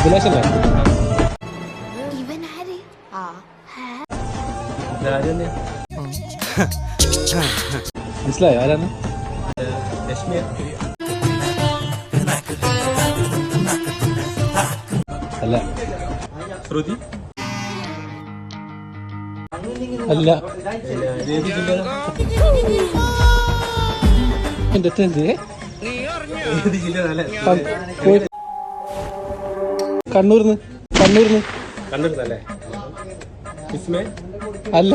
അഭിലാഷല്ലേ? ഇവൻ ആര് ആ മനസ്സിലായോ? ആരാണ്? അല്ല. ശ്രുതി? അല്ല. എന്റെ അടുത്ത് കണ്ണൂർന്ന് കണ്ണൂർന്ന് വിസ്മയ അല്ല.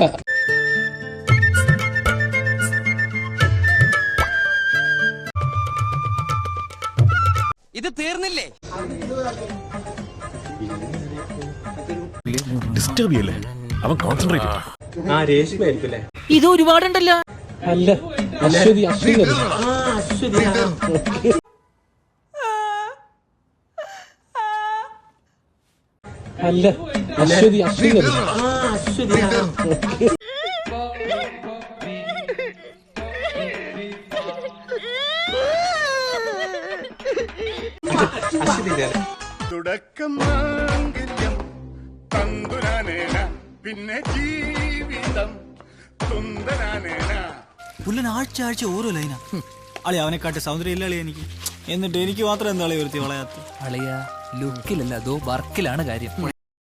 ഇത് തീർന്നില്ലേ? ഡിസ്റ്റർബ് ചെയ്യല്ലേ? അവൻ കോൺസെൻട്രേറ്റ് ആ രേഷ്മ ആയിരിക്കും അല്ലേ ഇത് ഒരുപാടുണ്ടല്ലോ അല്ല? അശ്വതി അശ്വതി അല്ല അശ്വതി അശ്വതി. തുടക്കം മാംഗല്യം തന്തുരാനേന പിന്നെ ജീവിതം തുന്തരാനേന പുല്ലൻ ആഴ്ച ആഴ്ച ഓരോ ലൈനാ. അളി അവനെക്കാട്ട് സൗന്ദര്യം ഇല്ല അളി എനിക്ക്. എന്നിട്ട് എനിക്ക് മാത്രം എന്താ വരുത്തി വളയാത്ത? അളിയ ലുക്കിലല്ല അതോ വർക്കിലാണ് കാര്യം.